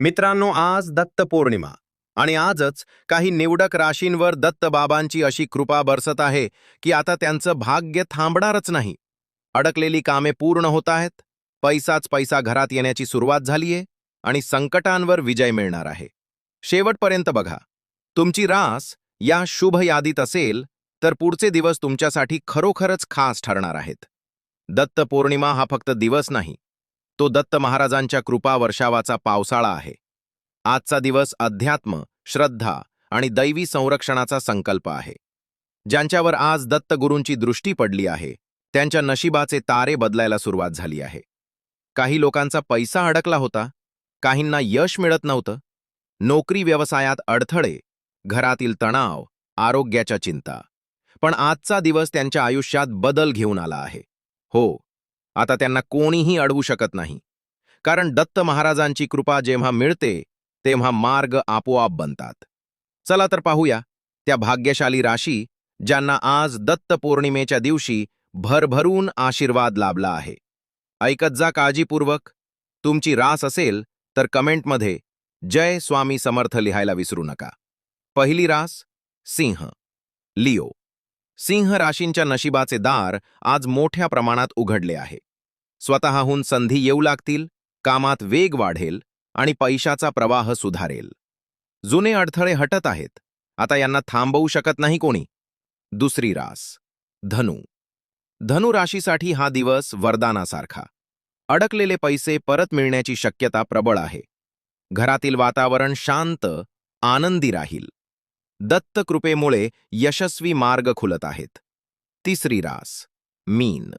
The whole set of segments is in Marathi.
मित्रांनो आज दत्त पौर्णिमा आणि आजच काही निवडक राशींवर दत्त बाबांची अशी कृपा बरसत आहे की आता त्यांचं भाग्य थांबणारच नाही. अडकलेली कामे पूर्ण होत आहेत पैसाच पैसा घरात येण्याची सुरुवात झालीये आणि संकटांवर विजय मिळणार आहे. शेवटपर्यंत बघा तुमची रास या शुभ यादीत असेल तर पुढचे दिवस तुमच्यासाठी खरोखरच खास ठरणार आहेत. दत्त पौर्णिमा हा फक्त दिवस नाही तो दत्त महाराजांच्या कृपा वर्षावाचा पावसाळा आहे. आजचा दिवस अध्यात्म श्रद्धा आणि दैवी संरक्षणाचा संकल्प आहे. ज्यांच्यावर आज दत्तगुरूंची दृष्टी पडली आहे त्यांच्या नशिबाचे तारे बदलायला सुरुवात झाली आहे. काही लोकांचा पैसा अडकला होता काहींना यश मिळत नव्हतं. नोकरी व्यवसायात अडथळे घरातील तणाव आरोग्याच्या चिंता. पण आजचा दिवस त्यांच्या आयुष्यात बदल घेऊन आला आहे. हो आता त्यांना कोणीही अडवू शकत नाही. कारण दत्त महाराजांची कृपा जेव्हा मिळते तेव्हा मार्ग आपोआप बनतात. चला तर पाहूया त्या भाग्यशाली राशी ज्यांना आज दत्त पौर्णिमेच्या दिवशी भरभरून आशीर्वाद लाभला आहे. ऐकत जा काळजीपूर्वक तुमची रास असेल तर कमेंटमध्ये जय स्वामी समर्थ लिहायला विसरू नका. पहिली रास सिंह लिओ. सिंह राशींच्या नशिबाचे दार आज मोठ्या प्रमाणात उघडले आहे. स्वतःहून संधी येऊ लागतील कामात वेग वाढेल आणि पैशाचा प्रवाह सुधारेल. जुने अडथळे हटत आहेत. आता यांना थांबवू शकत नाही कोणी. दुसरी रास. धनु. धनु राशीसाठी हा दिवस वरदानासारखा. अडकलेले पैसे परत मिळण्याची शक्यता प्रबळ आहे. घरातील वातावरण शांत आनंदी राहील. दत्त कृपेमुळे यशस्वी मार्ग खुलत आहेत. तिसरी रास. मीन.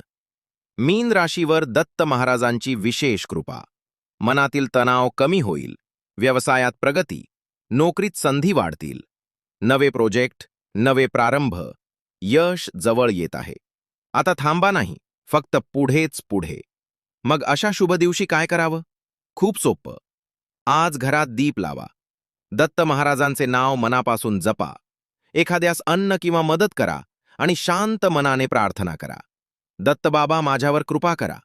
मीन राशीवर दत्त महाराजांची विशेष कृपा. मनातील तणाव कमी होईल. व्यवसायात प्रगती. नोकरीत संधी वाढतील. नवे प्रोजेक्ट नवे प्रारंभ. यश जवळ येत आहे. आता थांबा नाही फक्त पुढेच पुढे. मग अशा शुभ दिवशी काय करावं? खूप सोपं. आज घरात दीप लावा. दत्त महाराजांचे नाव मनापासून जपा. एखाद्यास अन्न किंवा मदत करा आणि शांत मनाने प्रार्थना करा. दत्तबाबा माझ्यावर कृपा करा.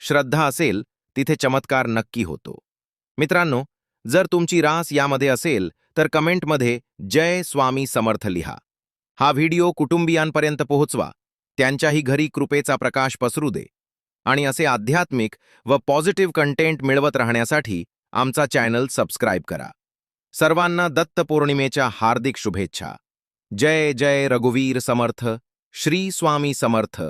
श्रद्धा असेल तिथे चमत्कार नक्की होतो. मित्रांनो जर तुमची रास यामध्ये असेल तर कमेंटमध्ये जय स्वामी समर्थ लिहा. हा व्हिडिओ कुटुंबियांपर्यंत पोहोचवा. त्यांच्याही घरी कृपेचा प्रकाश पसरू दे. आणि असे आध्यात्मिक व पॉझिटिव्ह कंटेंट मिळवत राहण्यासाठी आमचा चॅनल सबस्क्राईब करा. सर्वांना दत्त पौर्णिमेच्या हार्दिक शुभेच्छा. जय जय रघुवीर समर्थ. श्री स्वामी समर्थ.